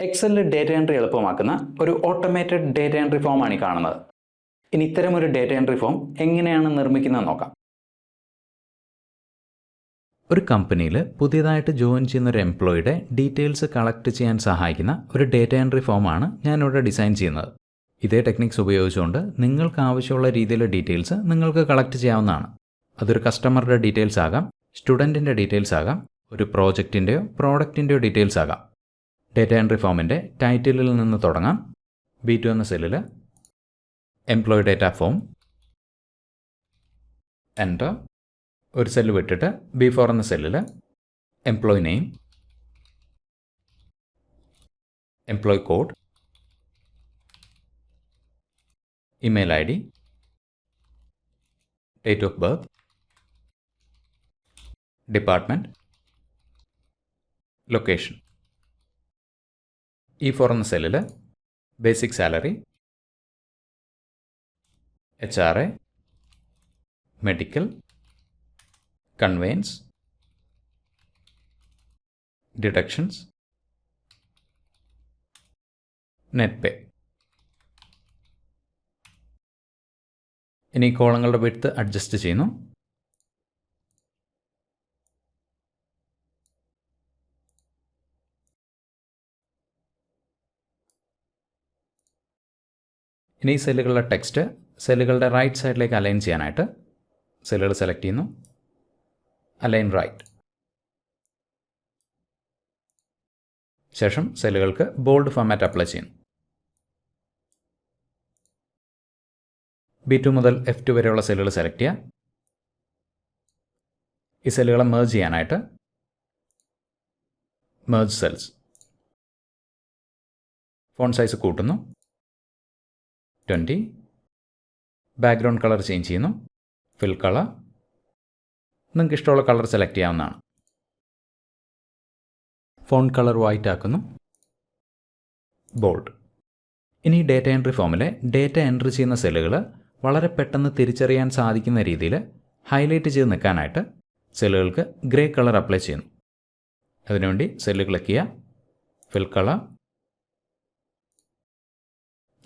എക്സലിൽ data entry എളുപ്പമാക്കുന്ന ഒരു automated data entry ഫോമാണ് ഈ കാണുന്നത്. ഇനി ഇത്തരം ഒരു ഡേറ്റ എൻട്രി ഫോം എങ്ങനെയാണ് നിർമ്മിക്കുന്നത് നോക്കാം. ഒരു കമ്പനിയിൽ പുതിയതായിട്ട് ജോയിൻ ചെയ്യുന്ന ഒരു എംപ്ലോയിയുടെ ഡീറ്റെയിൽസ് കളക്ട് ചെയ്യാൻ സഹായിക്കുന്ന ഒരു ഡേറ്റ എൻട്രി ഫോമാണ് ഞാനിവിടെ ഡിസൈൻ ചെയ്യുന്നത്. ഇതേ ടെക്നിക്സ് ഉപയോഗിച്ചുകൊണ്ട് നിങ്ങൾക്ക് ആവശ്യമുള്ള രീതിയിലുള്ള ഡീറ്റെയിൽസ് നിങ്ങൾക്ക് കളക്ട് ചെയ്യാവുന്നതാണ്. അതൊരു കസ്റ്റമറുടെ ഡീറ്റെയിൽസ് ആകാം സ്റ്റുഡന്റിന്റെ ഡീറ്റെയിൽസ് ആകാം ഒരു പ്രോജക്റ്റിന്റെയോ പ്രോഡക്റ്റിന്റെയോ ഡീറ്റെയിൽസ് ആകാം. ഡേറ്റ എൻട്രി ഫോമിന്റെ ടൈറ്റിലിൽ നിന്ന് തുടങ്ങാം. ബി ടു എന്ന സെല്ലിൽ എംപ്ലോയി ഡേറ്റ ഫോം എന്റർ ഒരു സെല്ല് വിട്ടിട്ട് ബി ഫോർ എന്ന സെല്ലിൽ employee name employee code email I D date of birth department location E four എന്ന സെല്ലിൽ basic salary H R A medical conveyance deductions net pay ഇനി കോളങ്ങളുടെ width adjust ചെയ്യുന്നു. ഇനി ഈ സെല്ലുകളുടെ ടെക്സ്റ്റ് സെല്ലുകളുടെ റൈറ്റ് സൈഡിലേക്ക് അലൈൻ ചെയ്യാനായിട്ട് സെല്ലുകൾ സെലക്ട് ചെയ്യുന്നു. അലൈൻ റൈറ്റ് ശേഷം സെല്ലുകൾക്ക് ബോൾഡ് ഫോമാറ്റ് അപ്ലൈ ചെയ്യുന്നു. ബി ടു മുതൽ എഫ് ടു വരെയുള്ള സെല്ലുകൾ സെലക്ട് ചെയ്യുക. ഈ സെല്ലുകളെ മേർജ് ചെയ്യാനായിട്ട് മേർജ് സെൽസ് ഫോൺ സൈസ് കൂട്ടുന്നു. ട്വന്റി ബാക്ക്ഗ്രൗണ്ട് കളർ ചേഞ്ച് ചെയ്യുന്നു. ഫിൽ കളർ നിങ്ങൾക്ക് ഇഷ്ടമുള്ള കളർ സെലക്ട് ചെയ്യാവുന്നതാണ്. ഫോൺ കളർ വൈറ്റ് ആക്കുന്നു. ബോൾഡ് ഇനി ഡേറ്റ എൻട്രി ഫോമിലെ ഡേറ്റ എൻട്രി ചെയ്യുന്ന സെല്ലുകൾ വളരെ പെട്ടെന്ന് തിരിച്ചറിയാൻ സാധിക്കുന്ന രീതിയിൽ ഹൈലൈറ്റ് ചെയ്ത് നിൽക്കാനായിട്ട് സെല്ലുകൾക്ക് ഗ്രേ കളർ അപ്ലൈ ചെയ്യുന്നു. അതിനുവേണ്ടി സെല്ല് ക്ലിക്ക് ചെയ്യുക. ഫിൽ കളർ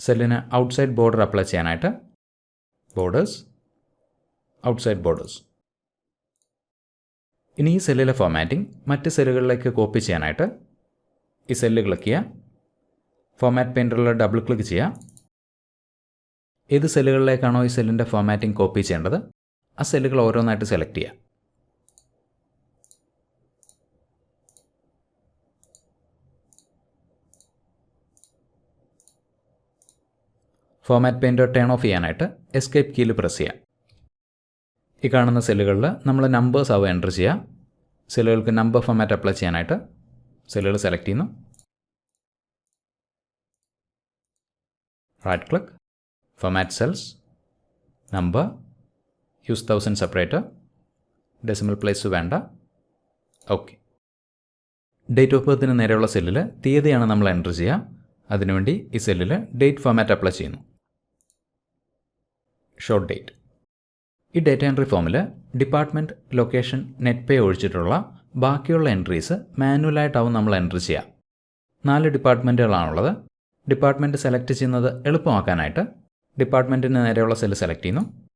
സെല്ലിന് ഔട്ട്സൈഡ് ബോർഡർ അപ്ലൈ ചെയ്യാനായിട്ട് ബോർഡേഴ്സ് ഔട്ട്സൈഡ് ബോർഡേഴ്സ്. ഇനി ഈ സെല്ലിലെ ഫോമാറ്റിംഗ് മറ്റ് സെല്ലുകളിലേക്ക് കോപ്പി ചെയ്യാനായിട്ട് ഈ സെല്ല് ക്ലിക്ക് ചെയ്യുക. ഫോമാറ്റ് പെയിന്ററിൽ ഡബിൾ ക്ലിക്ക് ചെയ്യുക. ഏത് സെല്ലുകളിലേക്കാണോ ഈ സെല്ലിന്റെ ഫോമാറ്റിംഗ് കോപ്പി ചെയ്യേണ്ടത് ആ സെല്ലുകൾ ഓരോന്നായിട്ട് സെലക്ട് ചെയ്യുക. ഫോമാറ്റ് പെയിന്റർ ടേൺ ഓഫ് ചെയ്യാനായിട്ട് എസ്കേപ്പ് കീയിൽ പ്രസ് ചെയ്യാം. ഈ കാണുന്ന സെല്ലുകളിൽ നമ്മൾ നമ്പേഴ്സ് ആവുക എന്റർ ചെയ്യുക സെല്ലുകൾക്ക് നമ്പർ ഫോമാറ്റ് അപ്ലൈ ചെയ്യാനായിട്ട് സെല്ലുകൾ സെലക്ട് ചെയ്യുന്നു. Right click format cells number use thousand separator decimal place വേണ്ട. ഓക്കെ ഡേറ്റ് ഓഫ് ബർത്തിന് നേരെയുള്ള സെല്ലിൽ തീയതിയാണ് നമ്മൾ എന്റർ ചെയ്യുക അതിനുവേണ്ടി ഈ സെല്ലിൽ ഡേറ്റ് ഫോമാറ്റ് അപ്ലൈ ചെയ്യുന്നു. ഷോർട്ട് ഡേറ്റ് ഈ ഡേറ്റ എൻട്രി ഫോമിൽ ഡിപ്പാർട്ട്മെന്റ് ലൊക്കേഷൻ നെറ്റ് പേ ഒഴിച്ചിട്ടുള്ള ബാക്കിയുള്ള എൻട്രീസ് മാനുവലായിട്ടാവും നമ്മൾ എൻട്രി ചെയ്യാം. നാല് ഡിപ്പാർട്ട്മെന്റുകളാണുള്ളത് ഡിപ്പാർട്ട്മെന്റ് സെലക്ട് ചെയ്യുന്നത് എളുപ്പമാക്കാനായിട്ട് ഡിപ്പാർട്ട്മെന്റിന് നേരെയുള്ള സെൽ സെലക്ട് ചെയ്യുന്നു.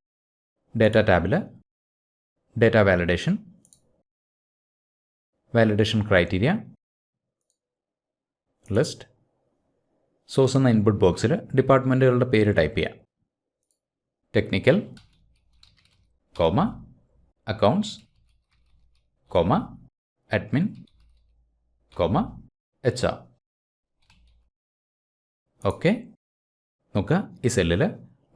ഡേറ്റ ടാബിൽ data validation validation criteria list source എന്ന ഇൻപുട്ട് ബോക്സിൽ ഡിപ്പാർട്ട്മെന്റുകളുടെ പേര് ടൈപ്പ് ചെയ്യാം. Comma accounts comma admin comma H R okay നോക്കുക ഈ സെല്ലിൽ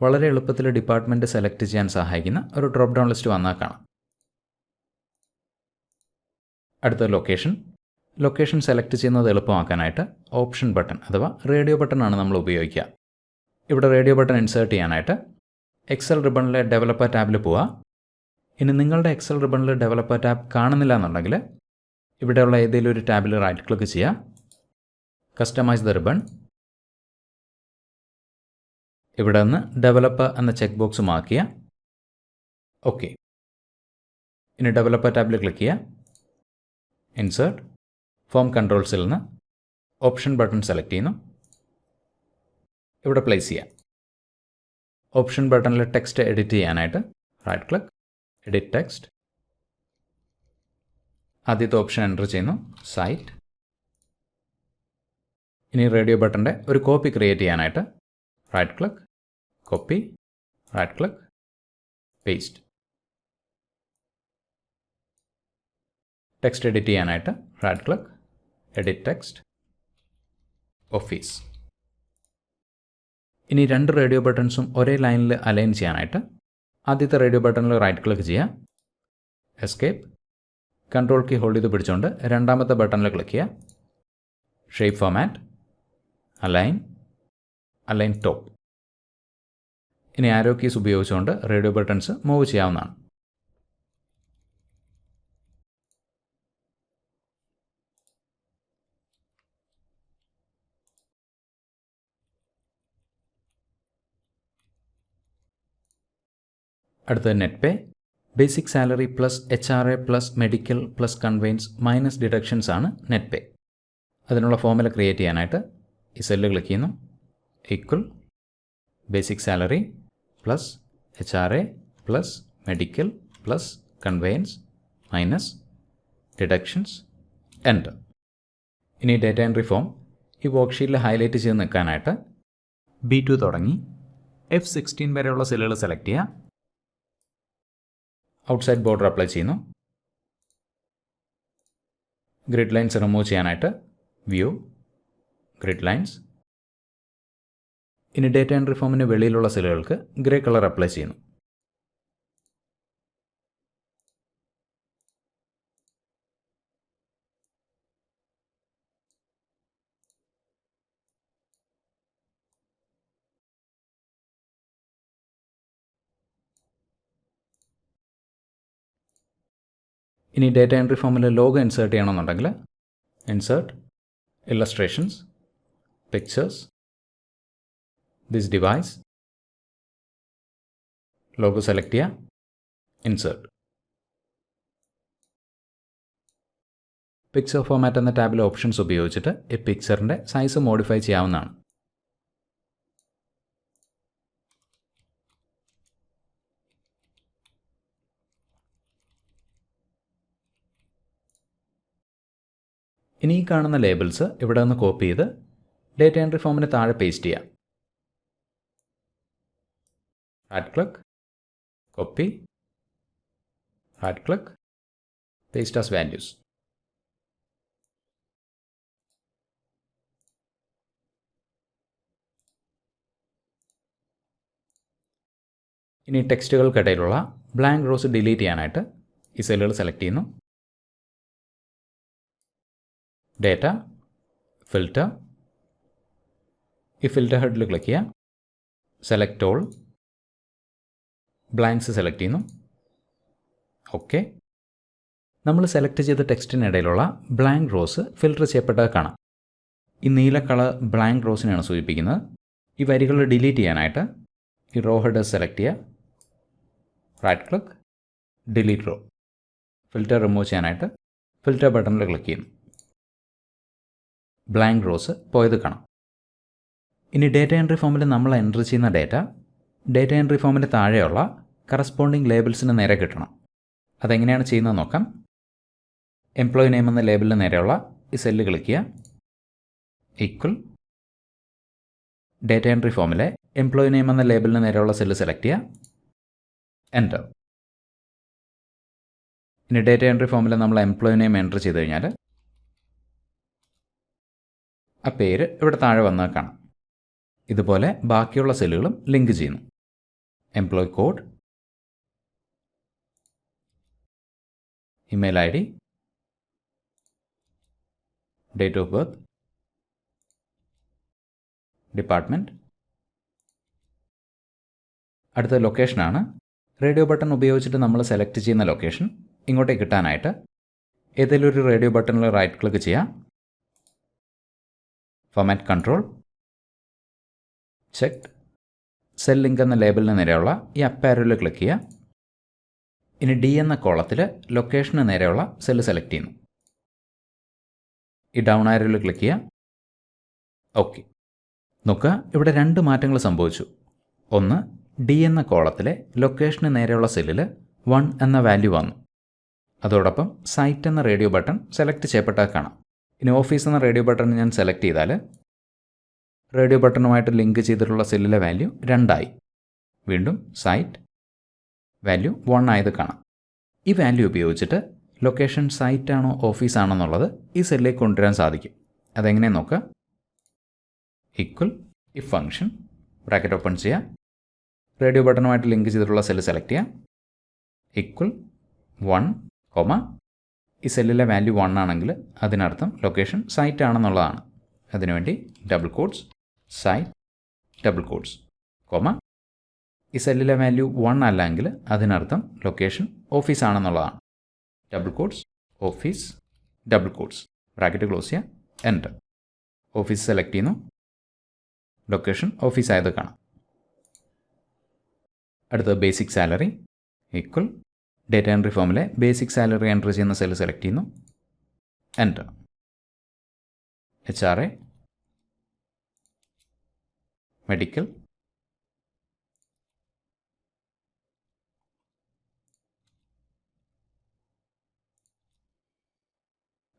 വളരെ എളുപ്പത്തിൽ ഡിപ്പാർട്ട്മെന്റ് സെലക്ട് ചെയ്യാൻ സഹായിക്കുന്ന ഒരു ഡ്രോപ്പ് ഡൗൺ ലിസ്റ്റ് വന്നാൽ കാണാം. അടുത്ത ലൊക്കേഷൻ ലൊക്കേഷൻ സെലക്ട് ചെയ്യുന്നത് എളുപ്പമാക്കാനായിട്ട് ഓപ്ഷൻ ബട്ടൺ അഥവാ റേഡിയോ ബട്ടൺ ആണ് നമ്മൾ ഉപയോഗിക്കുക. ഇവിടെ റേഡിയോ ബട്ടൺ ഇൻസേർട്ട് ചെയ്യാനായിട്ട് എക്സൽ റിബണിലെ ഡെവലപ്പർ ടാബിൽ പോവുക ഇനി നിങ്ങളുടെ എക്സൽ റിബണിൽ ഡെവലപ്പർ ടാബ് കാണുന്നില്ല എന്നുണ്ടെങ്കിൽ ഇവിടെയുള്ള ഏതെങ്കിലും ഒരു ടാബിൽ റൈറ്റ് ക്ലിക്ക് ചെയ്യുക കസ്റ്റമൈസ് ദ റിബൺ ഇവിടെ നിന്ന് ഡെവലപ്പർ എന്ന ചെക്ക് ബോക്സ് മാർക്ക് ചെയ്യുക ഓക്കെ ഇനി ഡെവലപ്പർ ടാബിൽ ക്ലിക്ക് ചെയ്യുക ഇൻസേർട്ട് ഫോം കൺട്രോൾസിൽ നിന്ന് ഓപ്ഷൻ ബട്ടൺ സെലക്ട് ചെയ്യുന്നു. ഇവിടെ പ്ലേസ് ചെയ്യാം. ഓപ്ഷൻ ബട്ടണിൽ ടെക്സ്റ്റ് എഡിറ്റ് ചെയ്യാനായിട്ട് റൈറ്റ് ക്ലിക്ക് എഡിറ്റ് ടെക്സ്റ്റ് ആദ്യത്തെ ഓപ്ഷൻ എന്റർ ചെയ്യുന്നു സൈറ്റ് ഇനി റേഡിയോ ബട്ടന്റെ ഒരു കോപ്പി ക്രിയേറ്റ് ചെയ്യാനായിട്ട് right click copy right click paste text edit ചെയ്യാനായിട്ട് right click edit text office ഇനി രണ്ട് റേഡിയോ ബട്ടൺസും ഒരേ ലൈനിൽ അലൈൻ ചെയ്യാനായിട്ട് ആദ്യത്തെ റേഡിയോ ബട്ടണിൽ റൈറ്റ് ക്ലിക്ക് ചെയ്യുക. എസ്കേപ്പ് കൺട്രോൾ കീ ഹോൾഡ് ചെയ്ത് പിടിച്ചുകൊണ്ട് രണ്ടാമത്തെ ബട്ടണിൽ ക്ലിക്ക് ചെയ്യുക. Shape format align align top ഇനി ആരോ കീസ് ഉപയോഗിച്ചുകൊണ്ട് റേഡിയോ ബട്ടൺസ് മൂവ് ചെയ്യാവുന്നതാണ്. അടുത്തത് net pay basic salary plus H R A plus medical plus conveyance minus deductions ആണ് നെറ്റ് പേ അതിനുള്ള ഫോമുല ക്രിയേറ്റ് ചെയ്യാനായിട്ട് ഈ സെല്ല് ക്ലിക്ക് ചെയ്യുന്നു. Equal basic salary plus H R A plus medical plus conveyance minus deductions enter ഇനി data entry form ഈ വർക്ക്ഷീറ്റിൽ highlight ചെയ്ത് നിൽക്കാനായിട്ട് ബി ടു തുടങ്ങി. എഫ് സിക്സ്റ്റീൻ വരെയുള്ള സെല്ലുകൾ സെലക്ട് ചെയ്യുക. ഔട്ട്സൈഡ് ബോർഡർ അപ്ലൈ ചെയ്യുന്നു. ഗ്രിഡ് ലൈൻസ് റിമൂവ് ചെയ്യാനായിട്ട് വ്യൂ ഗ്രിഡ് ലൈൻസ്. ഇനി ഡേറ്റ എൻട്രി ഫോമിന് വെളിയിലുള്ള സെല്ലുകൾക്ക് ഗ്രേ കളർ അപ്ലൈ ചെയ്യുന്നു. ഇനി ഡേറ്റ എൻട്രി ഫോമിൽ ലോഗോ ഇൻസേർട്ട് ചെയ്യണമെന്നുണ്ടെങ്കിൽ insert illustrations pictures this device logo select ചെയ്യുക ഇൻസേർട്ട് പിക്ചർ ഫോമാറ്റ് എന്ന ടാബിലെ ഓപ്ഷൻസ് ഉപയോഗിച്ചിട്ട് ഈ പിക്ചറിന്റെ സൈസ് മോഡിഫൈ ചെയ്യാവുന്നതാണ്. ഇനി ഈ കാണുന്ന ലേബിൾസ് ഇവിടെ നിന്ന് കോപ്പി ചെയ്ത് ഡേറ്റ എൻട്രി ഫോമിന് താഴെ പേസ്റ്റ് ചെയ്യാം. Right click copy right click paste as values ഇനി ടെക്സ്റ്റുകൾക്കിടയിലുള്ള ബ്ലാങ്ക് റോസ് ഡിലീറ്റ് ചെയ്യാനായിട്ട് ഈ സെല്ലുകൾ സെലക്ട് ചെയ്യുന്നു. ഡേറ്റ ഫിൽറ്റർ ഈ ഫിൽറ്റർ ഹെഡിൽ ക്ലിക്ക് ചെയ്യുക സെലക്ട് ഓൾ ബ്ലാങ്ക്സ് സെലക്ട് ചെയ്യുന്നു. ഓക്കെ നമ്മൾ സെലക്ട് ചെയ്ത ടെക്സ്റ്റിനിടയിലുള്ള ബ്ലാങ്ക് റോസ് ഫിൽറ്റർ ചെയ്യപ്പെട്ടത് കാണാം. ഈ നീല കളർ ബ്ലാങ്ക് റോസിനെയാണ് സൂചിപ്പിക്കുന്നത്. ഈ വരികൾ ഡിലീറ്റ് ചെയ്യാനായിട്ട് ഈ റോ ഹെഡ് സെലക്ട് ചെയ്യുക. Right click delete row filter remove ചെയ്യാനായിട്ട് ഫിൽറ്റർ ബട്ടണിൽ ക്ലിക്ക് ചെയ്യുന്നു. ബ്ലാങ്ക് റോസ് പോയത് കാണാം. ഇനി ഡേറ്റ എൻട്രി ഫോമിൽ നമ്മൾ എൻട്രി ചെയ്യുന്ന ഡേറ്റ ഡേറ്റ എൻട്രി ഫോമിന്റെ താഴെയുള്ള കറസ്പോണ്ടിങ് ലേബിൾസിന് നേരെ കിട്ടണം. അതെങ്ങനെയാണ് ചെയ്യുന്നത് നോക്കാം. എംപ്ലോയി നെയിം എന്ന ലേബിളിന് നേരെയുള്ള ഈ സെല്ല് ക്ലിക്ക് ചെയ്യുക ഈക്വൽ ഡേറ്റ എൻട്രി ഫോമിലെ എംപ്ലോയി നെയിം എന്ന ലേബിളിന് നേരെയുള്ള സെല്ല് സെലക്ട് ചെയ്യുക. എന്റർ ഇനി ഡേറ്റ എൻട്രി ഫോമിൽ നമ്മൾ എംപ്ലോയി നെയിം എൻട്രി ചെയ്ത് കഴിഞ്ഞാൽ ആ പേര് ഇവിടെ താഴെ വന്നാൽ കാണാം. ഇതുപോലെ ബാക്കിയുള്ള സെല്ലുകളും ലിങ്ക് ചെയ്യുന്നു. Employee code email I D date of birth department അടുത്ത ലൊക്കേഷനാണ് റേഡിയോ ബട്ടൺ ഉപയോഗിച്ചിട്ട് നമ്മൾ സെലക്ട് ചെയ്യുന്ന ലൊക്കേഷൻ ഇങ്ങോട്ടേക്ക് കിട്ടാനായിട്ട് ഏതെങ്കിലും ഒരു റേഡിയോ ബട്ടണിൽ റൈറ്റ് ക്ലിക്ക് ചെയ്യാം. Format control check cell link എന്ന ലേബലിന് നേരെയുള്ള ഈ അപ്പാരലിൽ ക്ലിക്ക് ചെയ്യുക. ഇനി ഡി എന്ന കോളത്തിൽ ലൊക്കേഷന് നേരെയുള്ള സെല്ല് സെലക്ട് ചെയ്യുന്നു. ഈ ഡൗൺ ആരോയിൽ ക്ലിക്ക് ചെയ്യുക. ഓക്കെ നോക്കുക ഇവിടെ രണ്ട് മാറ്റങ്ങൾ സംഭവിച്ചു. ഒന്ന് ഡി എന്ന കോളത്തിലെ ലൊക്കേഷന് നേരെയുള്ള സെല്ലിൽ വൺ എന്ന വാല്യൂ വന്നു. അതോടൊപ്പം സൈറ്റ് എന്ന റേഡിയോ ബട്ടൺ സെലക്ട് ചെയ്യപ്പെട്ടാൽ കാണാം. ഇനി ഓഫീസ് എന്ന റേഡിയോ ബട്ടൺ ഞാൻ സെലക്ട് ചെയ്താൽ റേഡിയോ ബട്ടണുമായിട്ട് ലിങ്ക് ചെയ്തിട്ടുള്ള സെല്ലിലെ വാല്യൂ രണ്ടായി. വീണ്ടും സൈറ്റ് വാല്യൂ വൺ ആയത് കാണാം. ഈ വാല്യൂ ഉപയോഗിച്ചിട്ട് ലൊക്കേഷൻ സൈറ്റ് ആണോ ഓഫീസ് ആണോ എന്നുള്ളത് ഈ സെല്ലിലേക്ക് കൊണ്ടുവരാൻ സാധിക്കും. അതെങ്ങനെ നോക്കുക? ഈക്വൽ ഈ ഫംഗ്ഷൻ ബ്രാക്കറ്റ് ഓപ്പൺ ചെയ്യുക റേഡിയോ ബട്ടണുമായിട്ട് ലിങ്ക് ചെയ്തിട്ടുള്ള സെല്ല് സെലക്ട് ചെയ്യുക ഈക്വൽ വൺ കൊമ ഈ സെല്ലിലെ വാല്യൂ വൺ ആണെങ്കിൽ അതിനർത്ഥം ലൊക്കേഷൻ സൈറ്റ് ആണെന്നുള്ളതാണ്. അതിനുവേണ്ടി double quotes site double quotes comma. ഈ സെല്ലിലെ വാല്യൂ വൺ അല്ലെങ്കിൽ അതിനർത്ഥം location office ആണെന്നുള്ളതാണ്. Double quotes office double quotes bracket close ചെയ്യുക എന്റർ ഓഫീസ് സെലക്ട് ചെയ്യുന്നു. ലൊക്കേഷൻ ഓഫീസ് ആയത് കാണാം. അടുത്തത് basic salary equal data entry ഫോമിലെ basic salary entry ചെയ്യുന്ന സെൽ സെലക്ട് ചെയ്യുന്നു. Enter H R A medical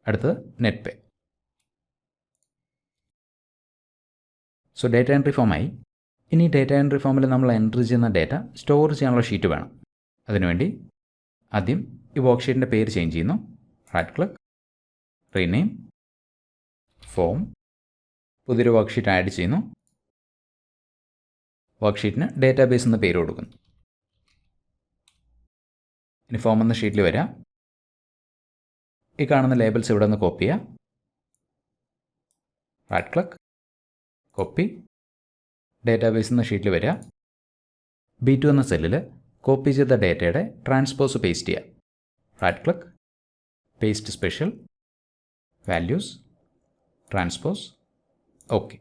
അടുത്തത് net pay so data entry ഫോമായി ഇനി data entry ഫോമിൽ നമ്മൾ എൻട്രി ചെയ്യുന്ന ഡേറ്റ സ്റ്റോർ ചെയ്യാനുള്ള ഷീറ്റ് വേണം. അതിനുവേണ്ടി ആദ്യം ഈ വർക്ക് ഷീറ്റിന്റെ പേര് ചേഞ്ച് ചെയ്യുന്നു. റൈറ്റ് ക്ലിക്ക് റീനെയിം ഫോം പുതിയൊരു വർക്ക് ഷീറ്റ് ആഡ് ചെയ്യുന്നു. വർക്ക് ഷീറ്റിന് ഡേറ്റാബേസ് എന്ന പേര് കൊടുക്കുന്നു. ഇനി ഫോം എന്ന ഷീറ്റിൽ വരാം. ഈ കാണുന്ന ലേബൽസ് ഇവിടെ നിന്ന് കോപ്പി ചെയ്യാം. റൈറ്റ് ക്ലിക്ക് കോപ്പി ഡേറ്റാബേസ് എന്ന ഷീറ്റിൽ വരിക ബി ടു എന്ന സെല്ലിൽ കോപ്പി ചെയ്ത ഡേറ്റയുടെ ട്രാൻസ്പോസ് പേസ്റ്റ് ചെയ്യുക right click paste special values transpose okay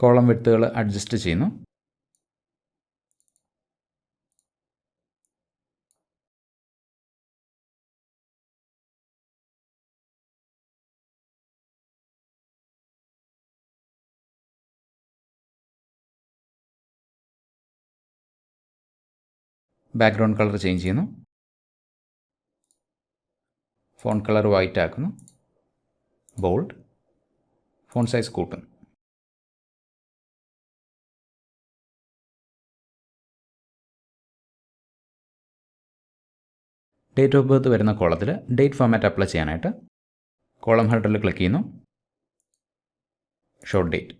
column വിട്ടുകൾ adjust ചെയ്യുന്നു. ബാക്ക്ഗ്രൗണ്ട് കളർ ചേഞ്ച് ചെയ്യുന്നു. ഫോൺ കളർ വൈറ്റ് ആക്കുന്നു. ബോൾഡ് ഫോൺ സൈസ് കൂട്ടുന്നു. ഡേറ്റ് ഓഫ് ബർത്ത് വരുന്ന കോളത്തിൽ ഡേറ്റ് ഫോമാറ്റ് അപ്ലൈ ചെയ്യാനായിട്ട് കോളം ഹെഡറിൽ ക്ലിക്ക് ചെയ്യുന്നു. ഷോർട്ട് ഡേറ്റ്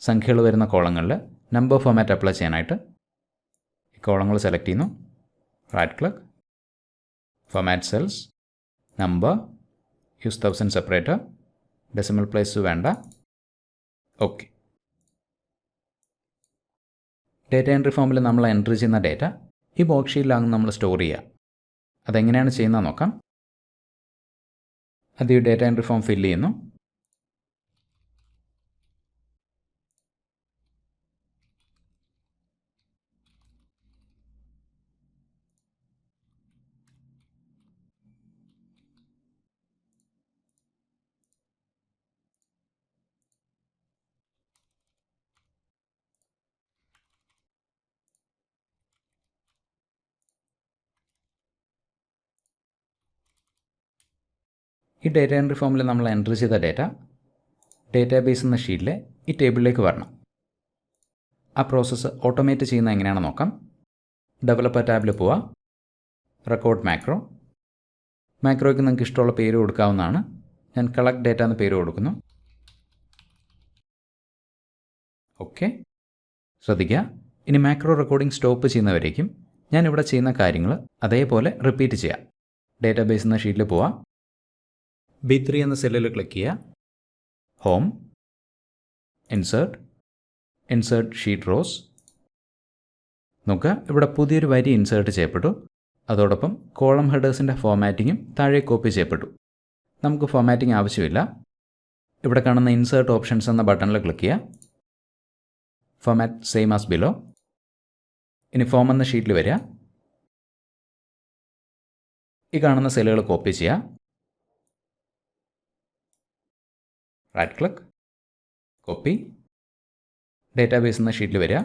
സംഖ്യകൾ വരുന്ന കോളങ്ങളിൽ നമ്പർ ഫോമാറ്റ് അപ്ലൈ ചെയ്യാനായിട്ട് കോളങ്ങൾ സെലക്ട് ചെയ്യുന്നു. Right click format cells number use thousand separator decimal place വേണ്ട. ഓക്കെ ഡേറ്റ എൻട്രി ഫോമിൽ നമ്മൾ എൻട്രി ചെയ്യുന്ന ഡേറ്റ ഈ ബോക്സ് ഷീറ്റിലാണ് നമ്മൾ സ്റ്റോർ ചെയ്യുക അതെങ്ങനെയാണ് ചെയ്യുന്നത് നോക്കാം. അത് ഈ ഡേറ്റ എൻട്രി ഫോം ഫില്ല് ചെയ്യുന്നു. ഈ ഡേറ്റ എൻട്രി ഫോമിൽ നമ്മൾ എൻട്രി ചെയ്ത ഡേറ്റ ഡേറ്റാബേസ് എന്ന ഷീറ്റിലെ ഈ ടേബിളിലേക്ക് വരണം. ആ പ്രോസസ്സ് ഓട്ടോമേറ്റ് ചെയ്യുന്ന എങ്ങനെയാണെന്ന് നോക്കാം. ഡെവലപ്പർ ടാബിൽ പോവാം. റെക്കോർഡ് മാക്രോ മാക്രോയ്ക്ക് നിങ്ങൾക്ക് ഇഷ്ടമുള്ള പേര് കൊടുക്കാവുന്നതാണ്. ഞാൻ കളക്ട് ഡേറ്റ എന്ന പേര് കൊടുക്കുന്നു. ഓക്കെ ശ്രദ്ധിക്കുക. ഇനി മാക്രോ റെക്കോർഡിംഗ് സ്റ്റോപ്പ് ചെയ്യുന്നവരേക്കും ഞാനിവിടെ ചെയ്യുന്ന കാര്യങ്ങൾ അതേപോലെ റിപ്പീറ്റ് ചെയ്യാം. ഡേറ്റാബേസ് എന്ന ഷീറ്റിൽ പോവാം. ബി ത്രീ എന്ന സെല്ലിൽ ക്ലിക്ക് ചെയ്യുക. Home insert insert sheet rows നോക്കുക. ഇവിടെ പുതിയൊരു വരി ഇൻസേർട്ട് ചെയ്യപ്പെട്ടു. അതോടൊപ്പം കോളം ഹെഡേഴ്സിന്റെ ഫോമാറ്റിങ്ങും താഴെ കോപ്പി ചെയ്യപ്പെട്ടു. നമുക്ക് ഫോമാറ്റിംഗ് ആവശ്യമില്ല. ഇവിടെ കാണുന്ന ഇൻസേർട്ട് ഓപ്ഷൻസ് എന്ന ബട്ടണിൽ ക്ലിക്ക് ചെയ്യുക. ഫോമാറ്റ് സെയിം ആസ് ബിലോ ഇനി ഫോം എന്ന ഷീറ്റിൽ വരിക. ഈ കാണുന്ന സെല്ലുകൾ കോപ്പി ചെയ്യുക. റൈറ്റ് ക്ലിക്ക് കോപ്പി ഡേറ്റാബേസ് എന്ന ഷീറ്റിൽ വരിക.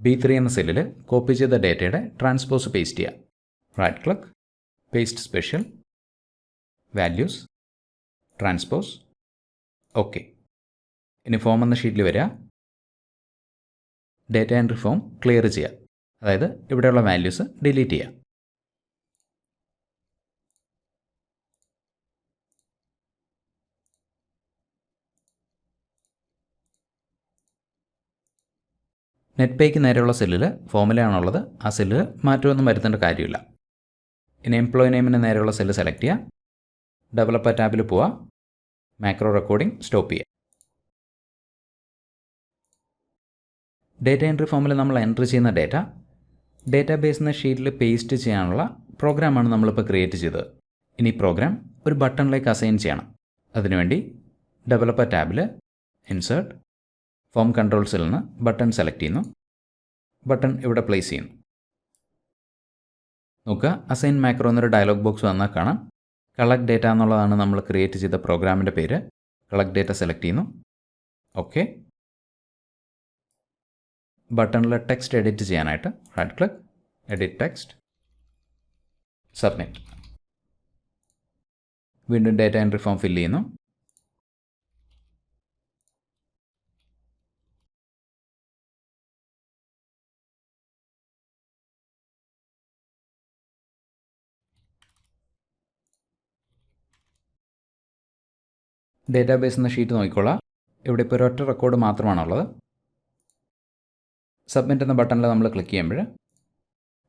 ബി ത്രീ എന്ന സെല്ലിൽ കോപ്പി ചെയ്ത ഡേറ്റയുടെ ട്രാൻസ്പോസ് പേസ്റ്റ് ചെയ്യുക. Right click paste special values transpose okay ഇനി ഫോം എന്ന ഷീറ്റിൽ വരിക. ഡേറ്റ എൻട്രി ഫോം ക്ലിയർ ചെയ്യുക. അതായത് ഇവിടെയുള്ള വാല്യൂസ് ഡിലീറ്റ് ചെയ്യുക. നെറ്റ് പേയ്ക്ക് നേരെയുള്ള സെല്ലിൽ ഫോമിലാണുള്ളത്. ആ സെല്ലിൽ മാറ്റമൊന്നും വരുത്തേണ്ട കാര്യമില്ല. ഇനി എംപ്ലോയി നെയിമിന് നേരെയുള്ള സെല്ല് സെലക്ട് ചെയ്യുക ഡെവലപ്പർ ടാബിൽ പോവുക മാക്രോ റെക്കോർഡിംഗ് സ്റ്റോപ്പ് ചെയ്യുക ഡേറ്റ എൻട്രി ഫോമിൽ നമ്മൾ എൻട്രി ചെയ്യുന്ന ഡേറ്റ ഡേറ്റാബേസ് എന്ന ഷീറ്റിൽ പേസ്റ്റ് ചെയ്യാനുള്ള പ്രോഗ്രാമാണ് നമ്മളിപ്പോൾ ക്രിയേറ്റ് ചെയ്തത്. ഇനി പ്രോഗ്രാം ഒരു ബട്ടണിലേക്ക് അസൈൻ ചെയ്യണം. അതിനുവേണ്ടി ഡെവലപ്പർ ടാബിൽ ഇൻസേർട്ട് ഫോം കൺട്രോൾസിൽ നിന്ന് ബട്ടൺ സെലക്ട് ചെയ്യുന്നു. ബട്ടൺ ഇവിടെ പ്ലേസ് ചെയ്യുന്നു? നോക്കുക. അസൈൻ മാക്രോ എന്നൊരു ഡയലോഗ് ബോക്സ് വന്നാൽ കാണാം. കളക്ട് ഡേറ്റ എന്നുള്ളതാണ് നമ്മൾ ക്രിയേറ്റ് ചെയ്ത പ്രോഗ്രാമിന്റെ പേര്. കളക്ട് ഡേറ്റ സെലക്ട് ചെയ്യുന്നു. ഓക്കെ ബട്ടണിൽ ടെക്സ്റ്റ് എഡിറ്റ് ചെയ്യാനായിട്ട് right click edit text submit വീണ്ടും ഡേറ്റ എൻട്രി ഫോം ഫില്ല് ചെയ്യുന്നു. ഡേറ്റാബേസ് എന്ന ഷീറ്റ് നോക്കിക്കോളാം. ഇവിടെ ഇപ്പോൾ ഒരൊറ്റ റെക്കോർഡ് മാത്രമാണുള്ളത്. സബ്മിറ്റ് എന്ന ബട്ടണിൽ നമ്മൾ ക്ലിക്ക് ചെയ്യുമ്പോൾ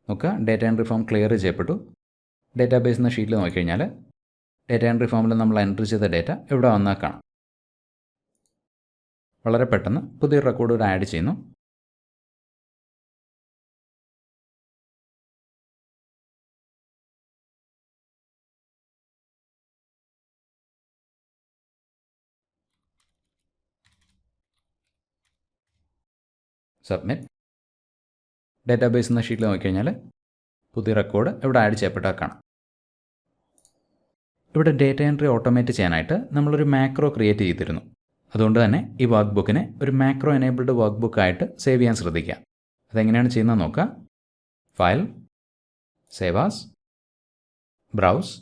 നോക്കുക ഡേറ്റ എൻട്രി ഫോം ക്ലിയർ ചെയ്യപ്പെട്ടു. ഡേറ്റാബേസ് എന്ന ഷീറ്റിൽ നോക്കിക്കഴിഞ്ഞാൽ ഡേറ്റ എൻട്രി ഫോമിൽ നമ്മൾ എൻട്രി ചെയ്ത ഡേറ്റ ഇവിടെ വന്നാൽ കാണാം. വളരെ പെട്ടെന്ന് പുതിയൊരു റെക്കോർഡ് കൂടെ ആഡ് ചെയ്യുന്നു. സബ്മിറ്റ്. ഡേറ്റാബേസ് എന്ന ഷീറ്റിൽ നോക്കിക്കഴിഞ്ഞാൽ പുതിയ റെക്കോർഡ് ഇവിടെ ആഡ് ചെയ്യപ്പെട്ടാൽ കാണാം. ഇവിടെ ഡേറ്റ എൻട്രി ഓട്ടോമേറ്റ് ചെയ്യാനായിട്ട് നമ്മളൊരു മാക്രോ ക്രിയേറ്റ് ചെയ്തിരുന്നു. അതുകൊണ്ട് തന്നെ ഈ വർക്ക് ബുക്കിനെ ഒരു മാക്രോ എനേബിൾഡ് വർക്ക് ബുക്കായിട്ട് സേവ് ചെയ്യാൻ ശ്രദ്ധിക്കുക അതെങ്ങനെയാണ് ചെയ്യുന്നത് നോക്കുക ഫയൽ സേവാസ് ബ്രൗസ്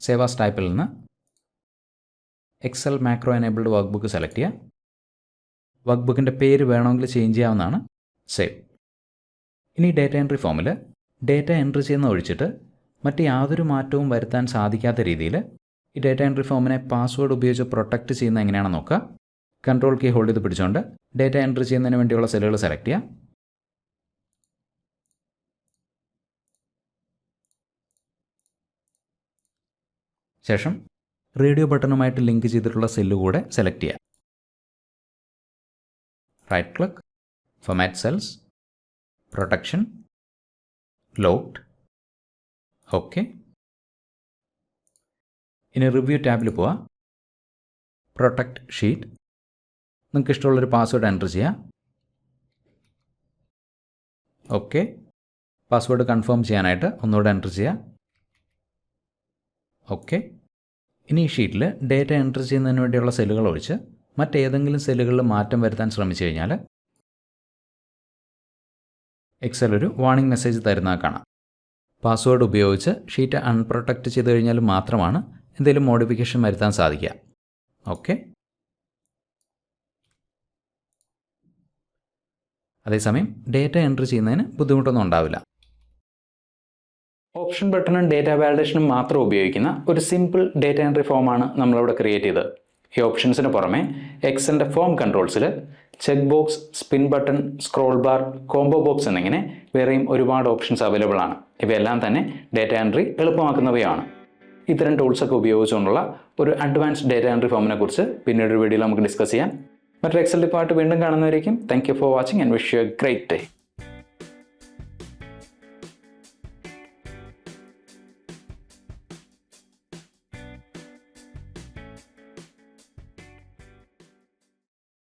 സേവാസ് ടൈപ്പിൽ നിന്ന് Excel macro enabled workbook select ചെയ്യുക. വർക്ക് ബുക്കിന്റെ പേര് വേണമെങ്കിൽ ചേഞ്ച് ചെയ്യാവുന്നതാണ്. സേവ് ഇനി ഡേറ്റ എൻട്രി ഫോമിൽ ഡേറ്റ എൻട്രി ചെയ്യുന്ന ഒഴിച്ചിട്ട് മറ്റ് യാതൊരു മാറ്റവും വരുത്താൻ സാധിക്കാത്ത രീതിയിൽ ഈ ഡേറ്റ എൻട്രി ഫോമിനെ പാസ്വേഡ് ഉപയോഗിച്ച് പ്രൊട്ടക്റ്റ് ചെയ്യുന്ന എങ്ങനെയാണെന്ന് നോക്കുക. കൺട്രോൾ കീ ഹോൾഡ് ചെയ്ത് പിടിച്ചുകൊണ്ട് ഡേറ്റ എൻട്രി ചെയ്യുന്നതിന് വേണ്ടിയുള്ള സെല്ലുകൾ സെലക്ട് ചെയ്യുക. ശേഷം റേഡിയോ ബട്ടണുമായിട്ട് ലിങ്ക് ചെയ്തിട്ടുള്ള സെല്ല് കൂടെ സെലക്ട് ചെയ്യുക. Right click format cells protection locked okay ഇനി റിവ്യൂ ടാബിൽ പോവാം. പ്രൊട്ടക്റ്റ് ഷീറ്റ് നിങ്ങൾക്ക് ഇഷ്ടമുള്ളൊരു പാസ്വേഡ് എന്റർ ചെയ്യാം. ഓക്കെ പാസ്വേഡ് കൺഫേം ചെയ്യാനായിട്ട് ഒന്നുകൂടെ എന്റർ ചെയ്യാം. ഓക്കെ ഇനി ഈ ഷീറ്റിൽ ഡേറ്റ എന്റർ ചെയ്യുന്നതിന് വേണ്ടിയുള്ള സെല്ലുകൾ ഒഴിച്ച് മറ്റേതെങ്കിലും സെല്ലുകളിൽ മാറ്റം വരുത്താൻ ശ്രമിച്ചു കഴിഞ്ഞാൽ എക്സൽ ഒരു വാർണിംഗ് മെസ്സേജ് തരുന്നത് കാണാം പാസ്വേഡ് ഉപയോഗിച്ച് ഷീറ്റ് അൺപ്രൊട്ടക്റ്റ് ചെയ്ത് കഴിഞ്ഞാൽ മാത്രമാണ് എന്തെങ്കിലും മോഡിഫിക്കേഷൻ വരുത്താൻ സാധിക്കുക. ഓക്കെ അതേസമയം ഡേറ്റ എൻട്രി ചെയ്യുന്നതിന് ബുദ്ധിമുട്ടൊന്നും ഉണ്ടാവില്ല. ഓപ്ഷൻ ബട്ടണും ഡേറ്റ വാലിഡേഷനും മാത്രം ഉപയോഗിക്കുന്ന ഒരു സിമ്പിൾ ഡേറ്റ എൻട്രി ഫോമാണ് നമ്മളിവിടെ ക്രിയേറ്റ് ചെയ്തത്. ഈ ഓപ്ഷൻസിന് പുറമെ എക്സലിന്റെ form കൺട്രോൾസിൽ check box spin button scroll bar combo box എന്നിങ്ങനെ വേറെയും ഒരുപാട് ഓപ്ഷൻസ് അവൈലബിൾ ആണ്. ഇവയെല്ലാം തന്നെ ഡേറ്റ എൻട്രി എളുപ്പമാക്കുന്നവയാണ്. ഇത്തരം ടൂൾസൊക്കെ ഉപയോഗിച്ചുകൊണ്ടുള്ള ഒരു അഡ്വാൻസ്ഡ് ഡേറ്റ എൻട്രി ഫോമിനെ കുറിച്ച് പിന്നീട് ഒരു വീഡിയോയിൽ നമുക്ക് ഡിസ്കസ് ചെയ്യാം. മറ്റൊരു എക്സൽ ഡിപ്പാർട്ട് വീണ്ടും കാണുന്നവരേക്കും thank you for watching and wish you a great day